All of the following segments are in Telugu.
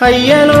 ஐயனோ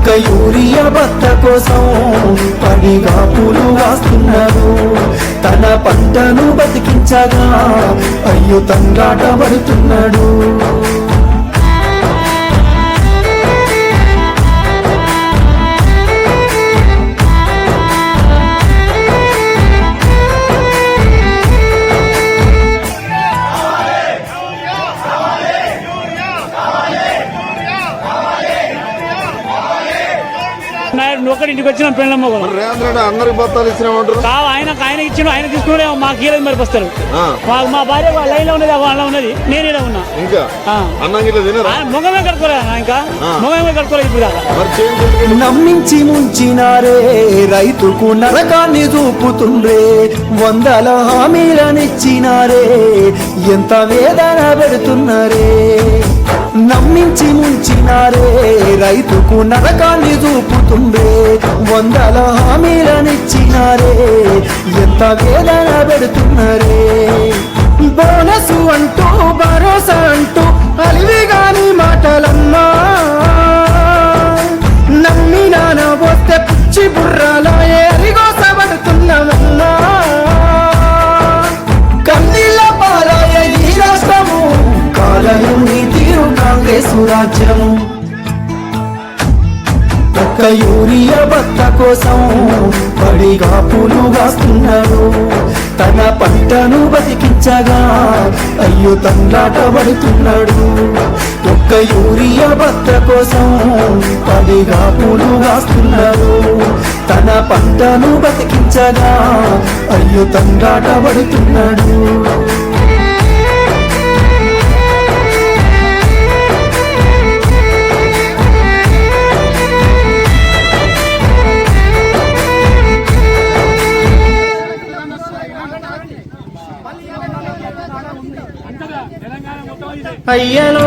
ఒక్క యూరియా బత్త కోసం పనిగా పూలు వాస్తున్నాడు తన పంటను బతికించగా అయ్యో తంగాట పడుతున్నాడు. ఒక్కడి ఇంటికి వచ్చిన పెళ్ళమ్మ కూడా. రేవంత్ రెడ్డి అందరికి బత్తాలు ఇచ్చినామంటారు కావు ఆయన ఆయన ఇచ్చిన ఆయన తీసుకునే మాకు కీలేదు మరి వస్తారు. మా భార్య వాళ్ళ లైన్లో ఉన్నది వాళ్ళ ఉన్నది నేను ఈడ ఉన్నా. ఇంకా. అన్నం గిట్ల తినరా? అన్న ఇంకా. ముఖమే కట్టుకోలేదు ఇప్పుడు దాకా? నమ్మించి ముంచినారే రైతుకు నరకాన్ని చూపుతుండ్రే వందల హామీలనిచ్చినారే ఎంత వేదన పెడుతున్నారే. నమ్మించి ముంచినారే రైతుకు నరకాన్ని చూపుతుండ్రే వందల హామీలనిచ్చినారే ఎంత వేదన పెడుతున్నారే. బోనసు అంటూ భరోసా అంటూ అలివి గాని మాటలన్నా. నమ్మినాన పోతే పిచ్చి బుర్రాలయే. కాంగ్రెస్ ఒక్క యూరియా భర్త కోసం పడిగా పూలు వాస్తున్నాడు తన పంటను బతికించగా అయ్యో తండ్రాట పడుతున్నాడు ఒక్క యూరియా భర్త కోసం పడిగా పూలు వాస్తున్నాడు తన పంటను బతికించగా అయ్యో తండ్రాట పడుతున్నాడు ஐயனோ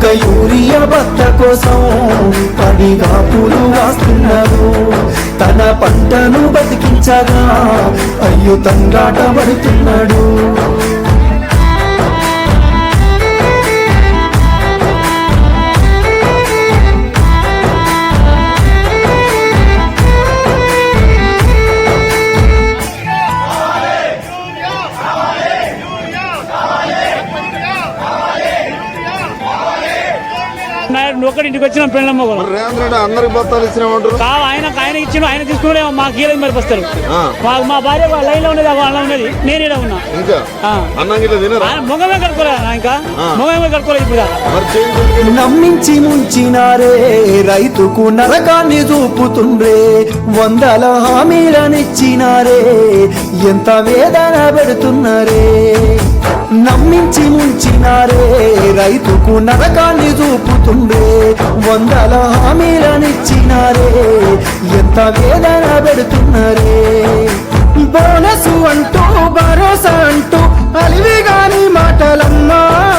ఒక్క యూరియా భర్త కోసం పనిగా పూలు వాస్తున్నారు. తన పంటను బతికించగా అయ్యో తంగాట పడుతున్నాడు. ఒక్కడి ఇంటికి వచ్చిన పెళ్ళమ్మ కూడా మరి రేవంత్ రెడ్డి అందరికి బత్తాలు ఇచ్చినామంటారు? కావు ఆయన ఆయన ఇచ్చిన ఆయన తీసుకునే మాకు గీలేదు మరి వస్తారు. ఆ. మా మా భార్య లైన్లో ఉన్నది వాళ్ళ ఉన్నది నేను ఇలా ఉన్నా. ఇంకా. అన్నం గిట్ల తినరా? ఆయన మొగమే కట్టుకోలేదు నా ఇంకా. మొగమే కట్టుకోలేదు ఇప్పుడు. నమ్మించి ముంచినారే రైతుకు నరకాన్ని చూపుతుండ్రే వందల హామీలనిచ్చినారే ఎంత వేదన పెడుతున్నారే. నమ్మించి ముంచినారే. రైతుకు నరకాన్ని చూపుతుండే. వందల హామీలనిచ్చినారే. ఎంత వేదన పెడుతున్నారే. బోనసు అంటూ భరోసా అంటూ అలివి గాని మాటలమ్మా.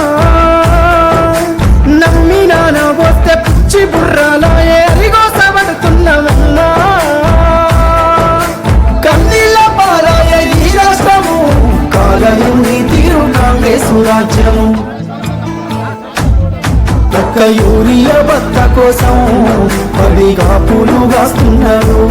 తీరు ఒక్క యూరియా భర్త కోసం పడిగా పూలు కాస్తున్నారు